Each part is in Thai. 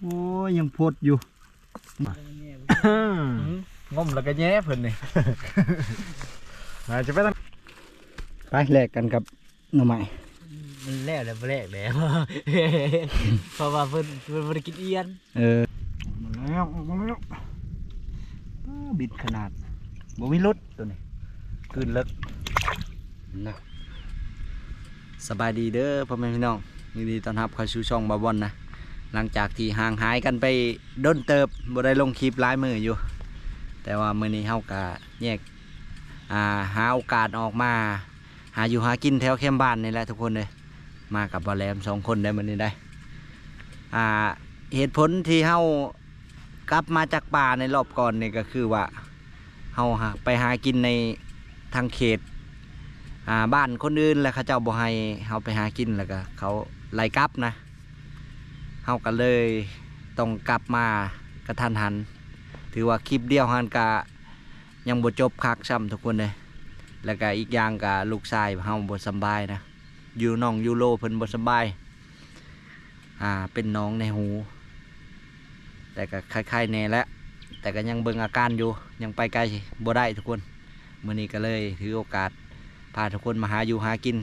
โอ้ยยังพดอยู่งมแล้วก็แย่เพิ่นนี่มาจะไปตั้งไปแลกกันกับหน่อไม้มันแรกแล้วบ่แรกแล้วเพราะว่าเพิ่นเพิ่นบ่ได้กินเอียนเออมาแล้วมาแล้วอ้าบิดขนาดบ่มีรถตัวนี้คืนเลิกนะสบายดีเด้อพ่อแม่พี่น้องยินดีต้อนรับเข้าสู่ช่องบาบอนนะ หลังจากที่ห่างหายกันไปด้นเติบบ่ได้ลงคลิปหลายมืออยู่ แต่ว่ามือนี้เฮาก็แยกอ่าหาโอกาสออกมา หาอยู่หากินแถวเข้มบ้านนี่แหละทุกคนเลยมากับบอแลมสองคนได้มือนี้ได้อ่าเหตุผลที่เฮากลับมาจากป่าในรอบก่อนนี่ก็คือว่าเฮาหาไปหากินในทางเขตอ่าบ้านคนอื่นแล้วเขาเจ้าบ่ให้เฮาไปหากินแล้วก็เขาไล่กลับนะ เฮาก็เลยต้องกลับมากระทันหัน ถือว่าคลิปเดียวหันกะยังบ่จบคักซ้ำทุกคนเลยแล้วก็อีกอย่างกะลูกชายเฮาบ่สบายนะอยู่น้องยูโรเพิ่นบ่สบายอ่าเป็นน้องในหู แต่ก็คล้ายๆแน่แหล้วแต่ก็ยังเบิ่งอาการอยู่ยังไปไกลบ่ได้ทุกคนมื้อนี้ก็เลยถือโอกาสพาทุกคนมาหาอยู่หากิน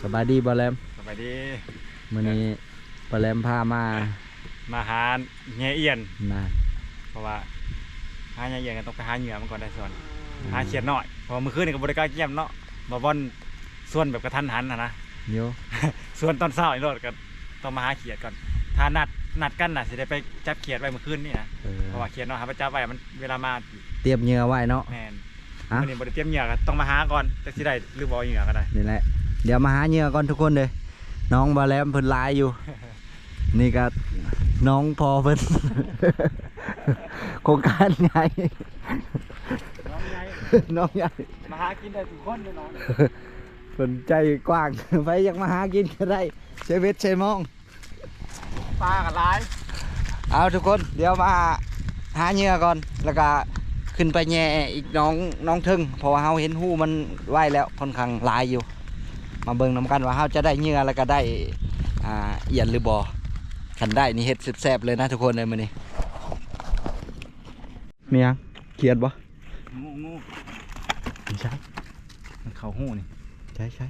สบายดีบ่แลม บายดีมื่อนี้ปลาแรมพามามาหาแง่เอียนนะเพราะว่าหาแง่เอียนก็ต้องไปหาเหยื่อมันก่อนได้ส่วนหาเขียดหน่อยเพราะว่ามื่อคืนนี่ก็บริการเกี่ยมเนาะบอบอนส่วนแบบกระทันหันนะนะโยส่วนตอนเช้าอีกรถก็ต้องมาหาเขียดก่อนถ้านัดนัดกันน่ะสิได้ไปจับเขียดไว้เมื่อคืนนี่นะเออเพราะว่าเขียดเนาะหาไปจับไว้มันเวลามาเตรียมเหงื่อไว้เนาะแมนฮะวันนี้บริเตรียมเหยื่อก็ต้องมาหาก่อนแต่สิได้หรือบอเหยื่อก็ได้นี่แหละเดี๋ยวมาหาเหงื่อก่อนทุกคนเลย น้องปลาแรมเพิ่นหลายอยู่ นี่ก็น้องพอเพิ่น โครงการใหญ่น้องไงน้องใหญ่มาหากินได้ทุกคนเลยน้องเพิ่นใจกว้างไปอยากมาหากินก็ได้ใช้เวทใช้มองปลากับลาย เอาทุกคนเดี๋ยวมาหาเหงื่อก่อนแล้วก็ขึ้นไปแย่อีกน้องน้องทึ่งเพราะว่าเฮาเห็นหูมันไหวแล้วค่อนข้างหลายอยู่ มาเบิ่งนำกันว่าเฮาจะได้เหงื่อแล้วก็ได้อ่าเอียนหรือบ่คันได้นี่เฮ็ดแซ่บๆเลยนะทุกคนเลยมื้อนี้มียังเขียดบ่งูงูไม่ใช่มันเขาหูนี่ใช่ใช่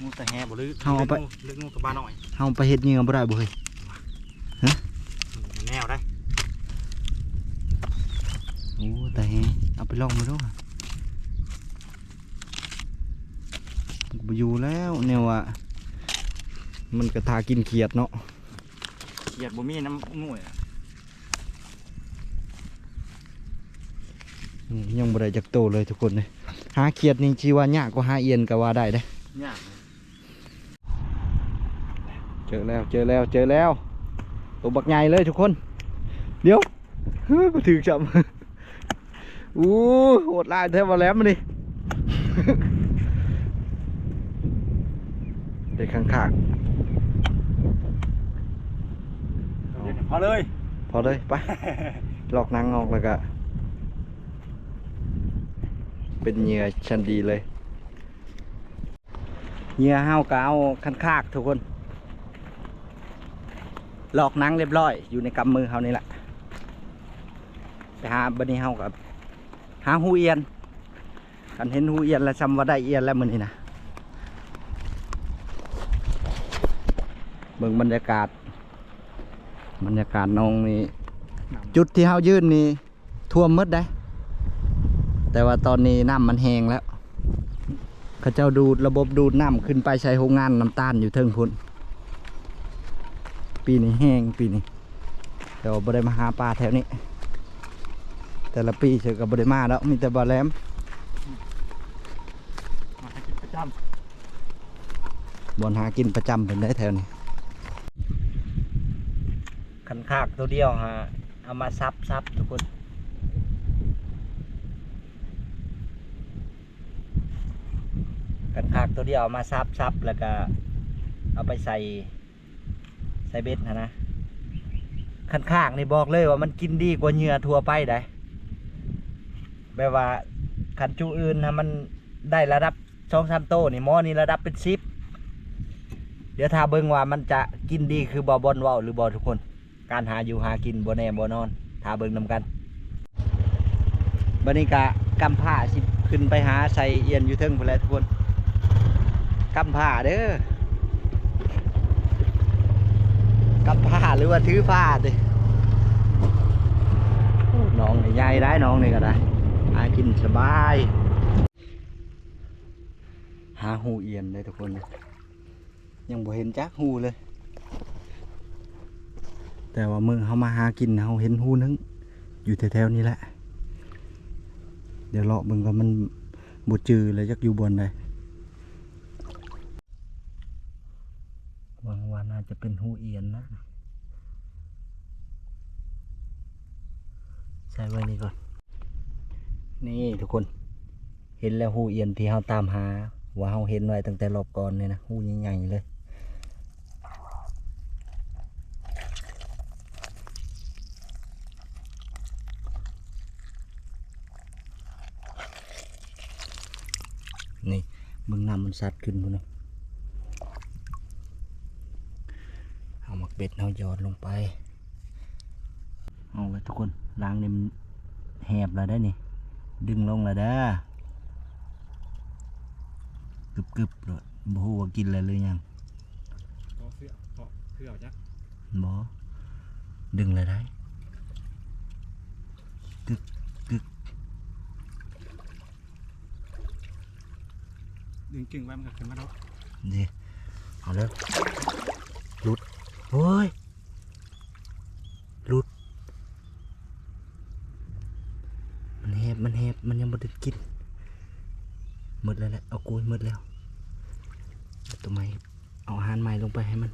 งูแต่แห่บ่ลึกเอาไปลึกงูกับบ้านหน่อยเฮาไปเฮ็ดเหงื่อบ่ได้บ่เฮ้ยแนวได้โอ้แต่แฮเอาไปลองมาดูอะ อยู่แล้วแนวว่ามันก็ทากินเขียดเนาะเขียดบ่มีน้ำงูอะอืมยังบ่ได้จักโตเลยทุกคนเลยหาเขียดนี่ชีว่ายากกว่าหาเอียนก็ว่าได้เด้ยากเจอแล้วเจอแล้วเจอแล้วตัวบักใหญ่เลยทุกคน เดี๋ยวเฮ้ยมาถือจับอู้โหดลายแทบมาแล้วมันนี่เด็ ข้างพอเลยๆพอเลยไปลอกหนังออกแล้วก็ เป็นเหยื่อชั้นดีเลยเหยื่อห้าวกเอาคันคากทุกคน หลอกหนังเรียบร้อย อยู่ในกำมือเขานี่แหละไปหาบันนี้เฮากับหาหูเอียนกันเห็นหูเอียนแล้วจำว่าได้เอียนแล้วมันนี่นะ เบิ่งบรรยากาศ บรรยากาศน้องนี่จุดที่เฮายืนนี่ท่วมหมดได้ แต่ว่าตอนนี้น้ำมันแห้งแล้วเขาเจ้าดูดระบบดูดน้ำขึ้นไปใช้โรงงานน้ำตาลอยู่เทิงพุ่นปีนี้แห้งปีนี้เดี๋ยวบ่ได้มาหาปลาแถวนี้ แต่ละปีเชอกับบ่ได้มาแล้วมีแต่บ่อแหลมมาให้กินประจบ่อนหากินประจำเป็นได้แถวนี้ คันคากตัวเดียวฮะเอามาซับซับทุกคนคันคากตัวเดียวเอามาซับซับแล้วก็เอาไปใส่ใส่เบ็ดนะนะคันคากนี่บอกเลยว่ามันกินดีกว่าเหยื่อทั่วไปได้แบบว่าคันจูอื่นนะมันได้ระดับสองสามโตนี่หมอนี่ระดับเป็นสิบดี๋ยวถ้าเบิ่งว่ามันจะกินดีคือบอบอนว้าหรือบอทุกคน การหาอยู่หากินบ่แน่บ่นอนถ้าเบิ่งนำกันบัดนี้กะกำผ้าสิขึ้นไปหาใส่เอียนอยู่เทิงพุ่นแหละทุกคนกำผ้าเด้อกำผ้าหรือว่าถือผ้าเด้น้องนี่ใหญ่ได้น้องนี่ก็ได้หากินสบาย หาหูเอียนได้ทุกคน ยังบ่เห็นจักหูเลย แต่ว่ามือเขามาหากินเขาเห็นหูนึง อยู่แถวๆนี้แหละ เดี๋ยวเลาะเบิ่งว่ามันบดจือเลยจักอยู่บนใดหวังว่าน่าจะเป็นหูเอียนนะ ใส่ไว้นี่ก่อน นี่ทุกคน เห็นแล้วหูเอียนที่เขาตามหา ว่าเขาเห็นไว้ตั้งแต่รอบก่อนเนี่ยนะหูใหญ่ๆเลย นี่ มึงนำมันสัดขึ้นพุ่นนะเอาหมักเบ็ดเอาหยอดลงไป เอาไว้ทุกคนล้างนี่มันแหบแล้วได้นี่ ดึงลงแล้วเด้อกึบกึบๆเลยบ่ฮู้ว่ากินอะไรหรือยังก็เสื้อก็เสื้อจักบ่ดึงเลยได้ กึ่งไว้มันก็ขึ้นมาแล้วนี่เอาแล้วหลุดโอ้ยหลุด มันแหบมันแหบมันยังบ่ได้กินหมดแล้วแหละเอากุยหมดแล้วเอาตัวไม้เอาอาหารใหม่ลงไปให้มัน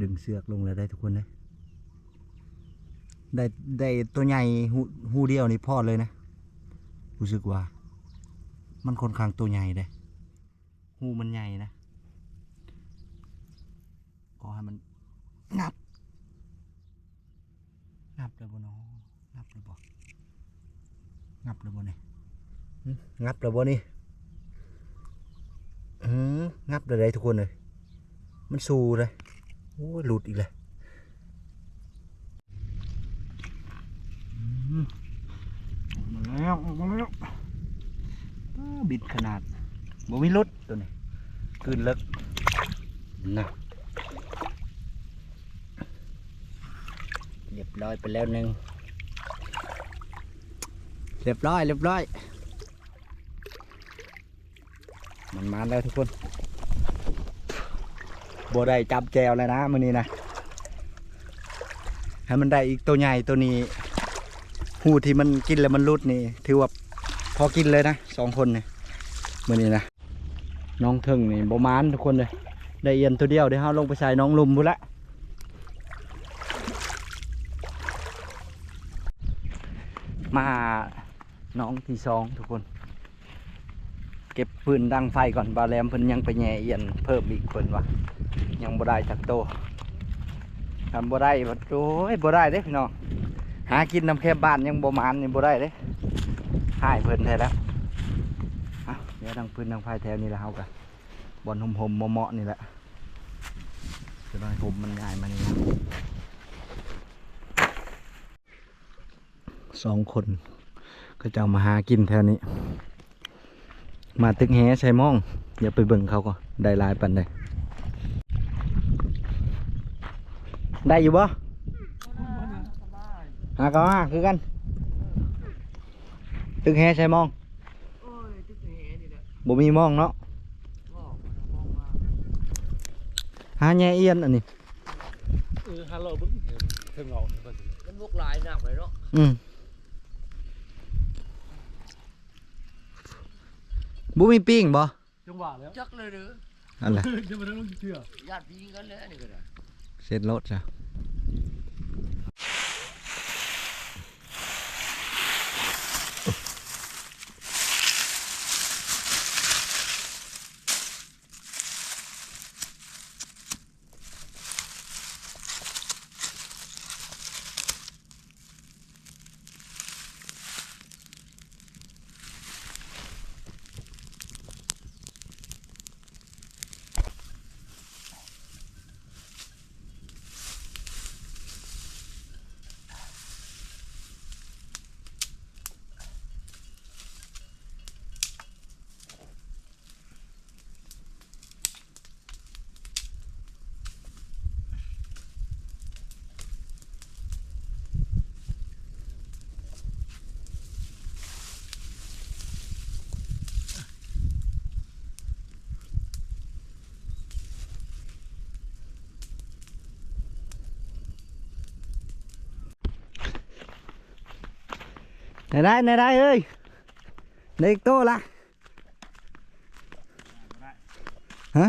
ดึงเสือกลงแล้วได้ทุกคนเลย ได้ได้ตัวใหญ่หูหูเดียวนี่พอเลยนะรู้สึกว่า มันค่อนข้างตัวใหญ่เลยหูมันใหญ่นะก็ให้มันงับงับเลยบ่นาะงับเลยบ่งับเลยบ่นี่งับเลยบ่นี่งับเลยได้ทุกคนเลยมันสูเลยโอ้หลุดอีกเลยอืมออกมาแล้วออกมาแล้วอ้าบิด ขนาดบ่มีรถตัวนี้กืนเลิกนะเรียบร้อยไปแล้วหนึ่งเรียบร้อยเรียบร้อย มันมาแล้วทุกคนบ่ได้จับแจวเลยนะมือนี้นะให้มันได้อีกตัวใหญ่ตัวนี้หูที่มันกินแล้วมันรุดนี่ ถือว่าพอกินเลยนะสองคนเนี่ย มื้อนี้นะน้องเทิงนี่บ่มานทุกคนเลยได้เอียนตัวเดียวเดี๋ยวเฮาลงไปใส่น้องลุมพุ่นละมาน้องที่สองทุกคน เก็บปืนดังไฟก่อนบาแรมเพิ่นยังไปแย่เอียนเพิ่มอีกคนวะยังบ่ได้จักโตทำบ่ได้บัดโอ้ยบ่ได้เด้พี่น้องหากินน้ำแค่บ้านยังบ่มานนี่บ่ได้เด้หายเพิ่นแท้แล้ว เดี๋ยวดังปืนดังไฟแถวนี้แหละเฮากันบอลหมๆเหมาะๆนี่แหละจะได้ผมมันง่ายมานี่นะสองคน ก็จะมาหากินแถวนี้ มาตึกแหใช้มองอย่าไปเบิ่งเขาก็ได้ลายปันได้ได้อยู่บ่หาเขาหาคือกันตึกแหใช้มอง บ่มีมองเนาะหาแง่เอียนอันนี้เออฮัลโหลบึ้งเทิงเอามันพวกลายหนักเลยเนาะอืมบ่มีปิ้งบ่จังหวะแล้วจักเลยเด้ออะไรจะมาต้องเชื่อญาติพี่กันเลยอันนี่ก็ได้เสร็จรถจ้ะ ไหนได้ไหนได้เอ้ยในอีกโตละฮะ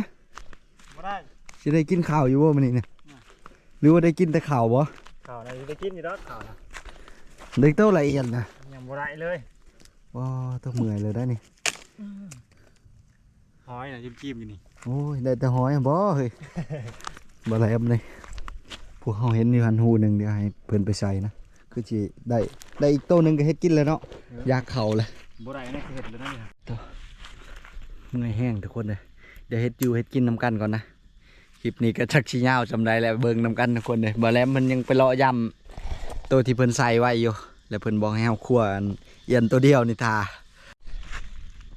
บ่ได้จะได้กินข้าวอยู่บ่มันนี่เนี่ยหรือว่าได้กินแต่ข้าวบ่ข่าวน่ะสิได้กินอยู่ดอกข่าวน่ะในอีกโตละเอียดนะยังบ่ได้เลยว้าต้องเมื่อยเลยได้นี่หอยน่ะจิ้มๆอยู่นี่โอ้ยได้แต่หอยอะบ่เฮ้ยบ่แลมเลยพวกเขาเห็นอยู่หันหูหนึ่งเดี๋ยวให้เพิ่นไปใส่นะ คือสิได้ได้อีกโตหนึงก็เฮ็ดกินแล้วเนาะอยากเข่าเลยบ่ได้นี่คือเห็ดเลยนะนี่เมื่อยแห้งทุกคนเลยเดี๋ยวเฮ็ดอยู่เฮ็ดกินน้ำกันก่อนนะคลิปนี้ก็ชักชิยาวจำได้แล้วเบิ่งน้ำกันทุกคนเลยบ่แลมมันยังไปเลาะย่ำตัวที่เพิ่นใส่ไว้อยู่แล้วเพิ่นบอกให้เฮาคั่วอันเอียนตัวเดียวนี่ทา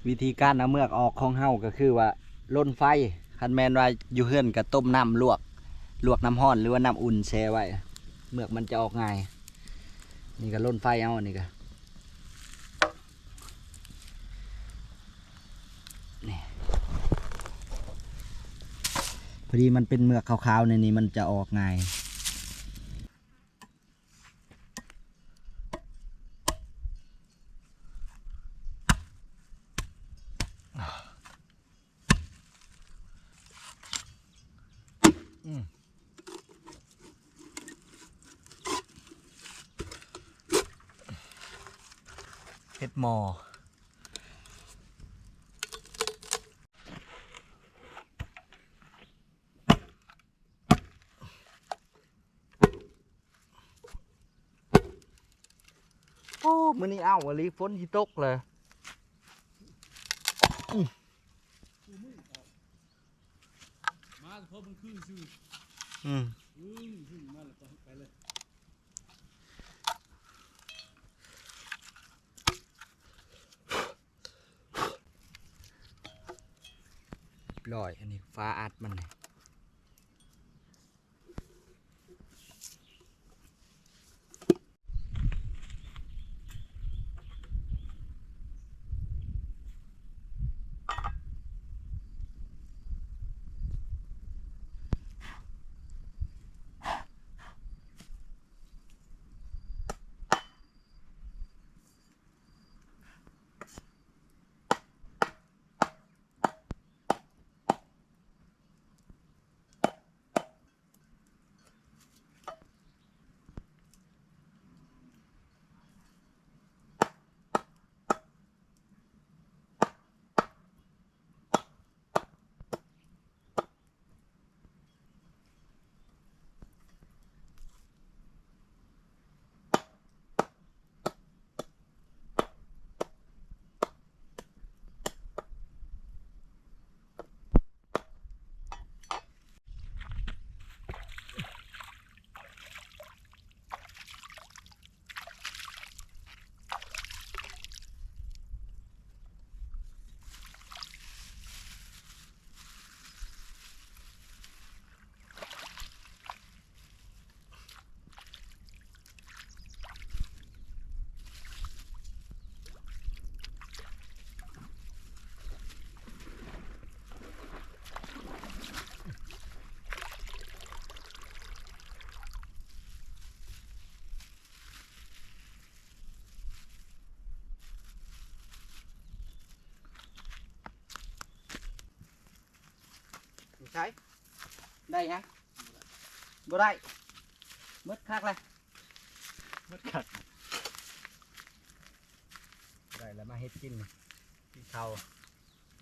วิธีการเอาเมือกออกของเฮาก็คือว่าล่นไฟคันแมนว่าอยู่เฮือนก็ต้มน้ำลวก ลวกน้ำร้อนหรือว่าน้ำอุ่นแช่ไว้ เมือกมันจะออกง่าย นี่ก็ล่นไฟเอานนี่ก็นี่พอดีมันเป็นเมือกขาวๆในนี้มันจะออกง่าย มื้อนี้เอ้าวอลีฝนที่ตกเลยอื้ออืมลอยอันนี้ฟ้าอัดมันนี่ ใช้ได้ยังบ่ได้มืดคักเลยมันกัดได้แล้วมาเฮ็ดกินนี่กินข้าว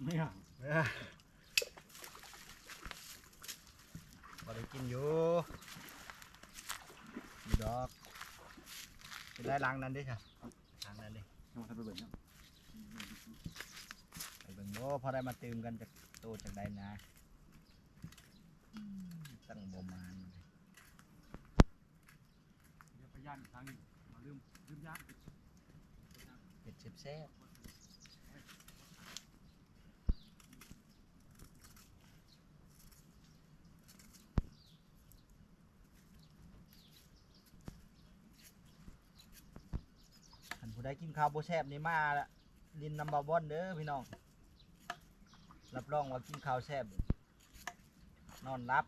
ไม่ห่างเออบ่ได้กินอยู่อยู่ดอกเป็นได้ล้างนั้นเดิค่ะล้างนั้นดิเอาทำไปเบิ่งครับไปเบิ่งโอ้พอได้มาตื่มกันจากโตจากใดนะอืมตั้งบ่มาน เดี๋ยวไปย่านอีกครั้งหนึ่งมาลืมลืมย่าง เป็ดแซ่บๆคันผู้ใดกินข้าวโบแซ่บนี่มาละลินน้ำบาบอนเด้อพี่น้อง รับรองว่ากินข้าวแซ่บนอนรับ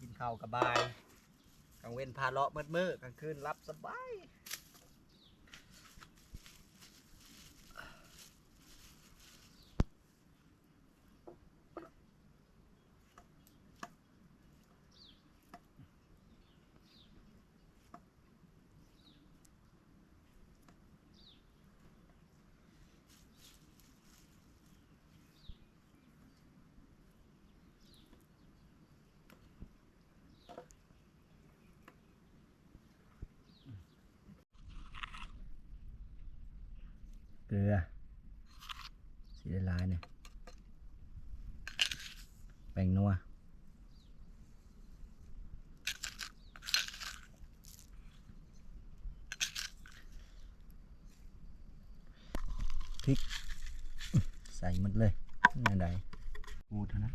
กินข้าวกระบาย กลางเว้นพาเลาะมืดมืดกลางคืนรับสบาย เกลือสีได้ลายเนี่ยแป้งนัว พริก ใส่หมดเลยนี่ไดปูเท่านั้น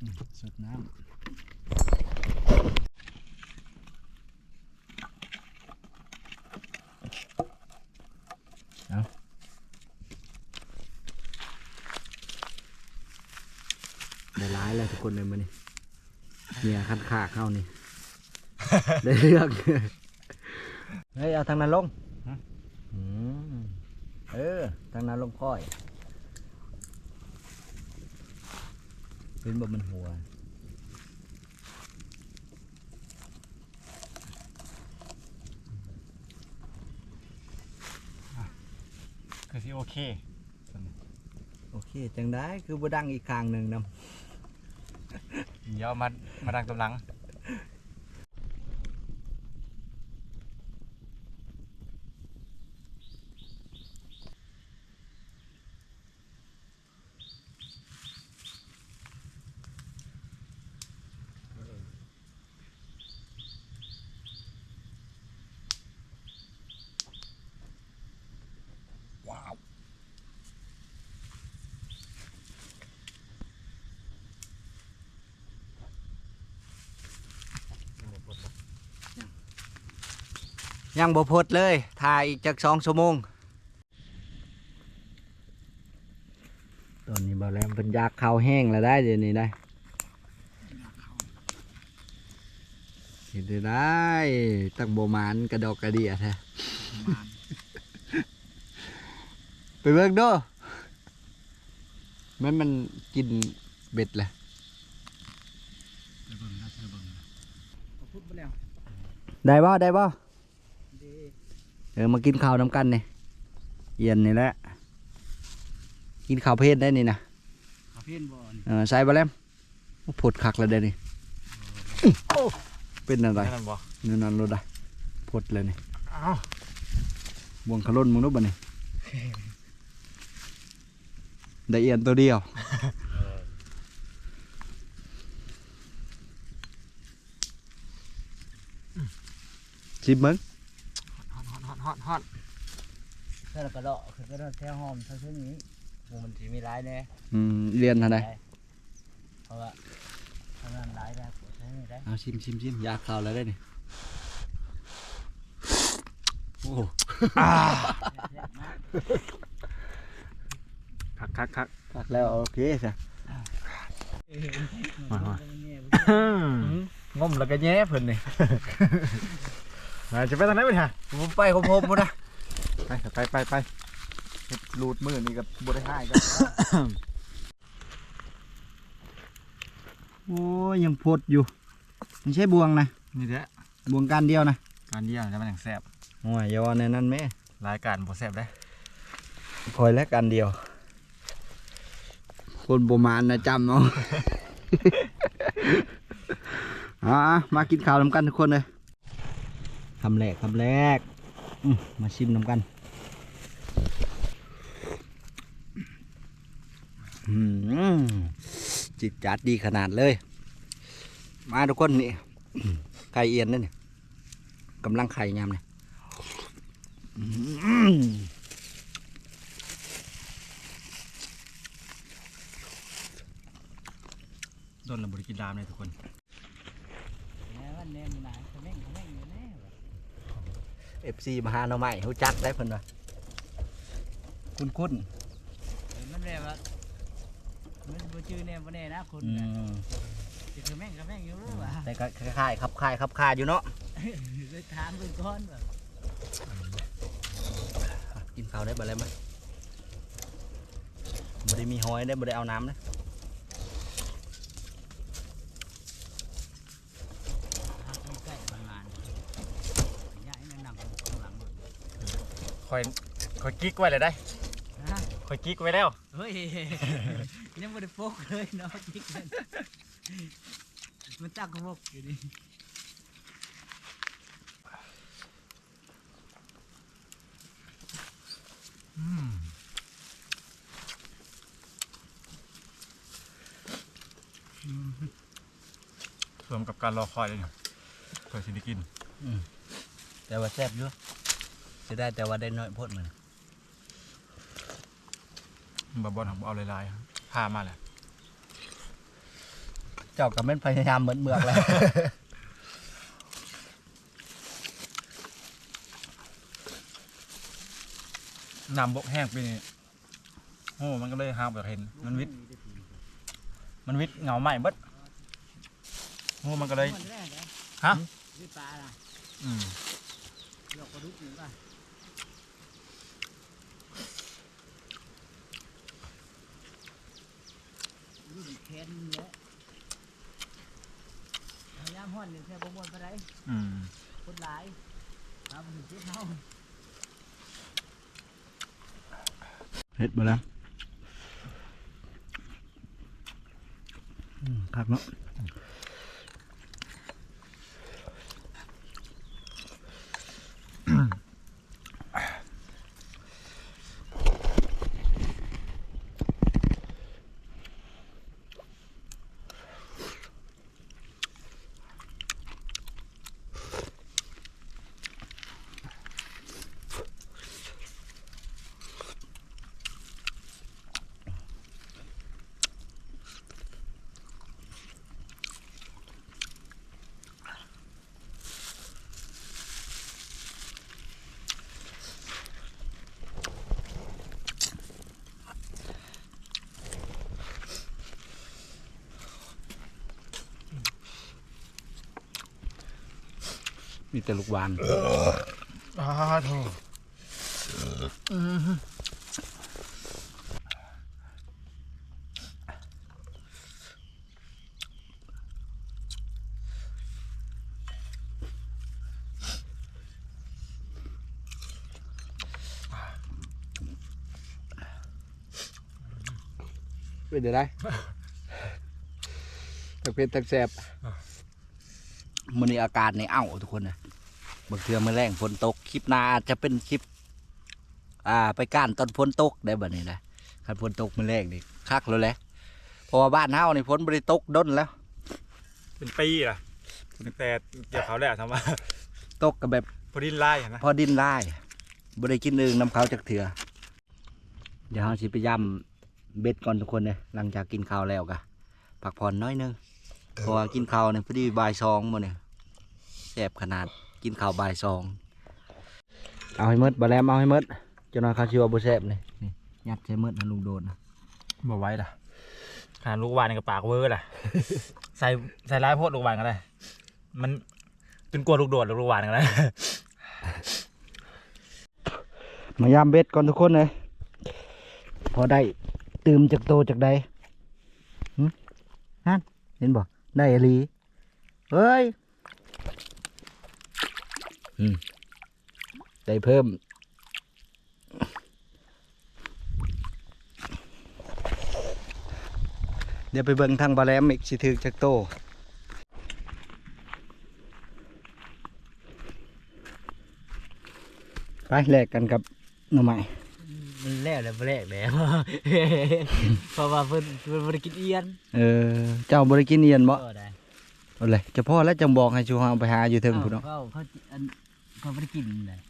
อืมสดน้ำเอาได้ร้ายเลยทุกคนเลยมันนี่เนี่ยคันขากเข้านี่ ได้เรื่องเฮ้ยเอาทางนั้นลงอืมเออทางนั้นลงค่อยเป็นบ่มันหัวคือสิโอเค โอเค จังได้คือบ่ดังอีกข้างหนึ่งนเดี๋ยวมามาดังกำลังำ ยังบ่พดเลย ถ่ายอีกจักสองชั่วโมง ตอนนี้บ่แลมเป็นยากข้าวแห้งแล้วได้เดี๋ยวนี้ได้เห็นได้ได้ตั้งโบหมานกระดอกกระเดียแท้ไปเบิ่งเดูมันมันกินเบ็ดแหละได้บ่ได้บ่เออมากินข้าวน้ำกันนี่เย็นนี่แหละกินข้าวเพศได้นี่นะเขาเพี้ยนบ่อนเออใส่บะแลมผดคักแล้วเด้นี่เป็นอะไรนั่นบ่นั่นนั่นรถได้ผดเลยนี่อ้าวบวงขลุ่นมึงรู้บ่นี่ได้เอียนตัวเดียวชิมมึงฮ อตฮอตฮอตฮอตถ้าเรากระโดดคือกระโดดแถวหอมเท่าเช่นนี้หมูมันสิมีร้ายแน่อืมเรียนทันใดเพราะว่าเท่านั้นร้ายได้ปวดใช่ไหมได้เอาชิมชิมชิมอยากข่าวแล้วได้นี่โอ้คักคักคักคักแล้วโอเคจ้ะมามางมแล้วก็แย่เพิ่นนี่ มาจะไปทางไหนไปฮะผมไปของผมหมดนะไปไปไปไปรูดมือนี่กับบริหายกันโอ้ยยังพดอยู่ไม่ใช่บวงนะนี่แหละบวงการเดียวนะการเยี่ยมแล้วมันอย่างแซ่บโอ้ยอยาว่าในนั้นแม่รายการบ่แซ่บได้คอยและการเดียว คนประมาณนะจำเอาอ่ามากินข้าวนำกันทุกคนเลย คำแรกคำแรกอืมมาชิมนำกันอืมจิตจัดดีขนาดเลย มาทุกคนนี่ไข่เอียนนั่นนี่กำลังไข่ยำเนี่ยอืมโดนระเบิดกินดามเลยทุกคนแน่ว่าแน่ เอฟซีมาหาหน่อไม้เขาจักได้เพิ่นว่าคุ้นคุ้นเออมันแน่ว่ามันบ่ชื่อแน่บ่แน่นะคนๆอืน่ะมสิเขาแม่งเขาแม่งอยู่รู้ว่ะแต่ก็คล้ายๆครับคล้ายครับคาอยู่เนาะเลยถามเพิ่นก่อนว่ากินข้าวได้บ่อะไรมั้ยบ่ได้มีหอยได้บ่ได้เอาน้ำนะ คอยคอยกิ๊กไว้เลยได้คอยกิ๊กไว้แล้วเฮ้ยยังไม่ได้โฟกเลยเนาะกิ๊กนั่นมันตั้งกระบอกอยู่นี่รวมกับการรอคอยเลยเนี่ยเคยสิได้กินแต่ว่าแซ่บเยอะ จะได้แต่ว่าได้น้อยโพดมันบาบอลของเอาลายๆครับพามาแหละเจ้าก็แม่นพยายามเหมือนเมือกแล้วน้ำบกแห้งไปนี่โอ้มันก็เลยห้ามแบบเห็น มันวิทย์มันวิทย์เหงาใหม่เบิดโอ้มันก็เลยฮะนี่ปลาล่ะอืมดอกกระดุกอยู่ป่ะ แคนนี่แหละพยายามฮ้อนนี่แค่บ่ม่วนปานใดอืมคนหลายครับมันสิเฮาเฮ็ดบ่แล้วอืมคักเนาะ มีแต่ลูกหวานอ้าโถเป็นได้ทั้งเผ็ดทั้งแซ่บมันนี้อากาศในเอ้าทุกคนนะ บางเทื่อมื่อแรงฝนตกคลิปหน้าอาจจะเป็นคลิป อ่า ไปก้านตอนฝนตกได้แบบนี้นะคันฝนตกมื่อแรงนี่คักแล้วแหละเพราะว่าบ้านเฮานี่ฝนบริตกด้นแล้ว เป็นปีล่ะตั้งแต่เกี่ยวเขาแหละทำว่าตกกับแบบพอดินไล่เห็นนะพอดินไล่บริกินเองน้ำเขาจากเถื่อเดี๋ยวเราสิไปย่ำเบ็ดก่อนทุกคนเลยหลังจากกินข้าวแล้วกะพักผ่อนน้อยนึงเพราะว่ากินข้าวเนี่ยพอดีบ่ายสองมาเนี่ยแสบขนาด กินข้าวบ่ายสองเอาให้หมดบาแลมเอาให้หมดจนนอนข้าวชิวบ่แสบเลยนี่ยัดใช้หมดนะลุงโดนนะบ่ไว้ล่ะหาลูกวานในกระปากเวอร์ล่ะ ใส่ใส่ร้ายโพดลูกวานก็ได้ มันจนกลัวลูกโดดลูกวานก็ได้ มายำเบ็ดก่อนทุกคนเลยพอได้ตื่มจากโตจากใดหึฮันเห็นบ่ได้อหลีเฮ้ยอืม ได้เพิ่ม เดี๋ยวไปเบิ่งทางบาแลมอีกสิถึกจากโตไปแลกกันกับหน่อไม้มันแล้วแล้วบ่แลกแล้วเพราะว่าเพิ่นเพิ่นบ่ได้กินเอียน เออ เจ้าบริกินเอียนบ่ก็ได้เอาเลยเจะพ่อแล้วจังบอกให้ชูเฮาไปหาอยู่เทิงพุ่นเนาะเขาเขาอัน เขาบ่ได้กินเลย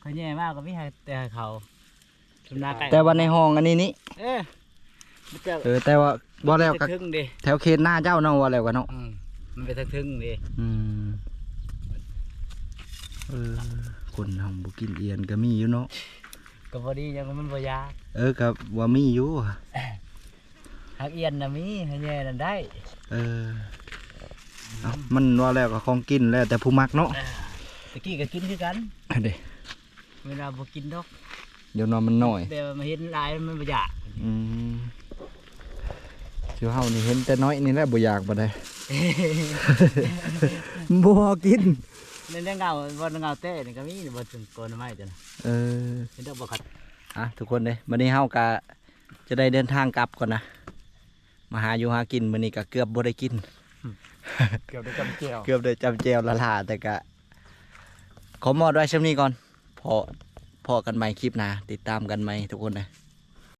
เขาแย่มากก็มีให้แต่ให้เขาชำนาญไก่แต่ว่าในห้องอันนี้นี่เออมันจะเออแต่ว่าบ่แล้วกับทึ่งดิแถวเขตหน้าเจ้าเนาะว่าแล้วกันเนาะอืมมันไปทึ่งดิอืมเออคนเฮาบ่กินเอียนก็มีอยู่เนาะก็พอดียังมันบ่ยากเออก็ว่ามีอยู่หักเอียนน่ะมีให้แย่นั่นได้ เออเอามันว่าแล้วก็ของกินแล้วแต่ผู้มักเนาะ ตะกี้ก็กินคือกัน อันเด้เวลาบ่กินดอกเดี๋ยวนอนมันน้อยแบบว่ามาเห็นหลายมันบ่อยากอืมชูเฮานี่เห็นแต่น้อยนี่แหละบ่อยากบ่ได้ บ่กินในเรื่องเงาบ่เงาเต้นี่ก็มีบ่ถึงโกนไม้จ้ะนะเออเห็นดอกบ่ขัดอะทุกคนเลยวันนี้เฮากะจะได้เดินทางกลับก่อนนะมาหาอยู่หากินวันนี้ก็เกือบบ่ได้กิน เกี่ยวด้วยจำเจียวเกือบได้จำเจวละลาแต่กะ ขอมอดไว้ช่วนี้ก่อนพอพอกันใหม่คลิปหน้าติดตามกันใหม่ทุกคนนะ